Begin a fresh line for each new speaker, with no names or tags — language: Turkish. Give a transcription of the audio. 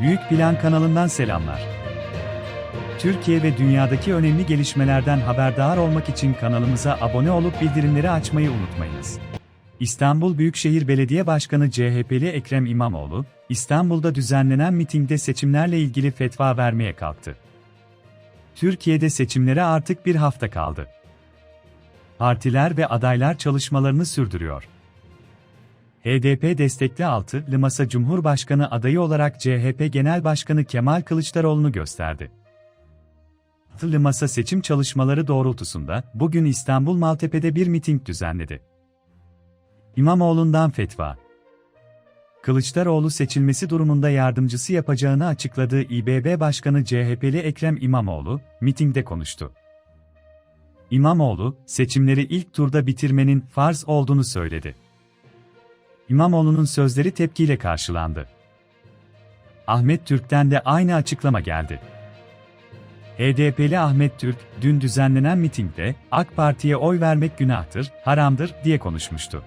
Büyük Plan kanalından selamlar. Türkiye ve dünyadaki önemli gelişmelerden haberdar olmak için kanalımıza abone olup bildirimleri açmayı unutmayınız. İstanbul Büyükşehir Belediye Başkanı CHP'li Ekrem İmamoğlu, İstanbul'da düzenlenen mitingde seçimlerle ilgili fetva vermeye kalktı. Türkiye'de seçimlere artık bir hafta kaldı. Partiler ve adaylar çalışmalarını sürdürüyor. HDP destekli altılı masa Cumhurbaşkanı adayı olarak CHP Genel Başkanı Kemal Kılıçdaroğlu'nu gösterdi. Altılı masa seçim çalışmaları doğrultusunda bugün İstanbul Maltepe'de bir miting düzenledi. İmamoğlu'ndan fetva. Kılıçdaroğlu seçilmesi durumunda yardımcısı yapacağını açıkladığı İBB Başkanı CHP'li Ekrem İmamoğlu, mitingde konuştu. İmamoğlu, seçimleri ilk turda bitirmenin farz olduğunu söyledi. İmamoğlu'nun sözleri tepkiyle karşılandı. Ahmet Türk'ten de aynı açıklama geldi. HDP'li Ahmet Türk, dün düzenlenen mitingde, AK Parti'ye oy vermek günahtır, haramdır diye konuşmuştu.